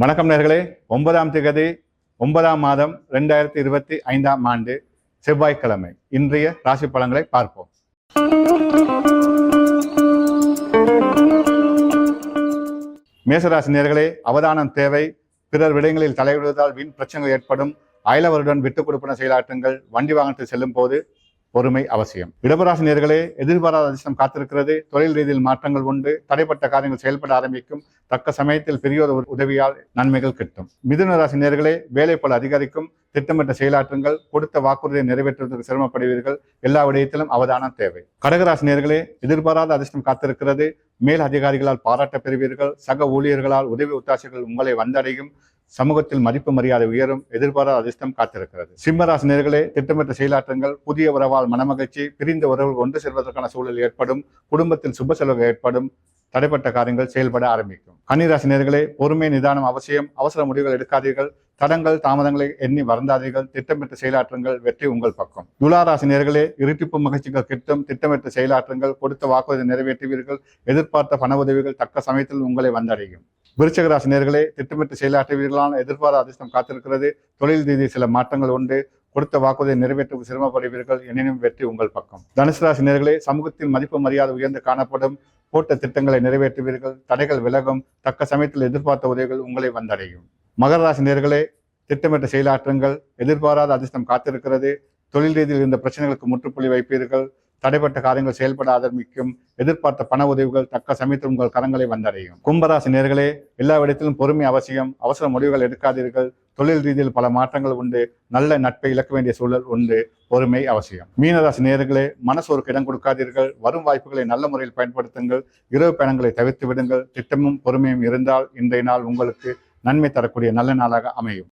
வணக்கம் நேர்களே. ஒன்பதாம் திகதி ஒன்பதாம் மாதம் ரெண்டாயிரத்தி இருபத்தி ஐந்தாம் ஆண்டு செவ்வாய்க்கிழமை. இன்றைய ராசி பலன்களை பார்ப்போம். மேசராசி நேர்களே அவதானம் தேவை. பிறர் விடயங்களில் தலையிடுவதால் வீண் பிரச்சனைகள் ஏற்படும். அயலவருடன் விட்டுக் கொடுப்பன செயலாற்றுங்கள். வண்டி வாகனத்தில் செல்லும் போது பொறுமை அவசியம். இடபராசி நேர்களே எதிர்பாராத அதிர்ஷ்டம் காத்திருக்கிறது. தொழில் ரீதியில் மாற்றங்கள் உண்டு. தடைப்பட்ட காரியங்கள் செயல்பட ஆரம்பிக்கும். தக்க சமயத்தில் பெரியோர் ஒரு உதவியால் நன்மைகள் கிட்டும். மிதுன ராசி நேர்களே வேலை போல அதிகரிக்கும். திட்டமிட்ட செயலாற்றுங்கள் கொடுத்த வாக்குறுதியை நிறைவேற்றுவதற்கு சிரமப்படுவீர்கள். எல்லா விடயத்திலும் அவதானம் தேவை. கடகராசி நேர்களே எதிர்பாராத அதிர்ஷ்டம் காத்திருக்கிறது. மேல் அதிகாரிகளால் பாராட்ட பெறுவீர்கள். சக ஊழியர்களால் உதவி ஒத்தாசைகள் உங்களை வந்தடையும். சமூகத்தில் மதிப்பு மரியாதை உயரும் எதிர்பாராத அதிர்ஷ்டம் காத்திருக்கிறது. சிம்மராசி நேர்களே திட்டமிட்ட செயலாற்றங்கள் புதிய உறவால் மனமகிழ்ச்சி பிரிந்த உறவுகள் ஒன்று செல்வதற்கான சூழல் ஏற்படும் குடும்பத்தில் சுப செலவு ஏற்படும் தடைப்பட்ட காரியங்கள் செயல்பட ஆரம்பிக்கும். கன்னிராசி நேர்களே பொறுமை நிதானம் அவசியம் அவசர முடிவுகள் எடுக்காதீர்கள் தடங்கள் தாமதங்களை எண்ணி வருந்தாதீர்கள் திட்டமிட்ட செயலாற்றுங்கள் வெற்றி உங்கள் பக்கம். துளாராசி நேர்களே இருட்டிப்பு மகிழ்ச்சிகள் கிட்டும் திட்டமிட்ட செயலாற்றுங்கள் கொடுத்த வாக்குறுதி நிறைவேற்றுவீர்கள் எதிர்பார்த்த பண உதவிகள் தக்க சமயத்தில் உங்களை வந்தடையும். விருச்சகராசி நேர்களே திட்டமிட்டு செயலாற்றுவீர்களான எதிர்பார அதிர்ஷ்டம் காத்திருக்கிறது. தொழில் ரீதி சில மாற்றங்கள் உண்டு. கொடுத்த வாக்குறுதியை நிறைவேற்ற சிரமப்படுவீர்கள். எனினும் வெற்றி உங்கள் பக்கம். தனுசு ராசி நேர்களே சமூகத்தில் மதிப்பு மரியாதை உயர்ந்து காணப்படும். போட்ட திட்டங்களை நிறைவேற்றுவீர்கள். தடைகள் விலகும். தக்க சமயத்தில் எதிர்பார்த்த உதவிகள் உங்களை வந்தடையும். மகர ராசி நேர்களே திட்டமிட்ட செயலாற்றுங்கள் எதிர்பாராத அதிர்ஷ்டம் காத்திருக்கிறது. தொழில் ரீதியில் இருந்த பிரச்சனைகளுக்கு முற்றுப்புள்ளி வைப்பீர்கள். தடைப்பட்ட காரியங்கள் செயல்பட ஆரம்பிக்கும் எதிர்பார்த்த பண உதவிகள் தக்க சமயத்தில் உங்கள் கரங்களை வந்தடையும். கும்பராசி நேர்களே எல்லா இடத்திலும் பொறுமை அவசியம். அவசர முடிவுகள் எடுக்காதீர்கள். தொழில் ரீதியில் பல மாற்றங்கள் உண்டு. நல்ல நட்பை இழக்க வேண்டிய சூழல் உண்டு. பொறுமை அவசியம். மீனராசி நேர்களே மனசோருக்கு இடம் கொடுக்காதீர்கள். வரும் வாய்ப்புகளை நல்ல முறையில் பயன்படுத்துங்கள். இரவு பயணங்களை தவிர்த்து விடுங்கள். திட்டமும் பொறுமையும் இருந்தால் இன்றைய நாள் உங்களுக்கு நன்மை தரக்கூடிய நல்ல நாளாக அமையும்.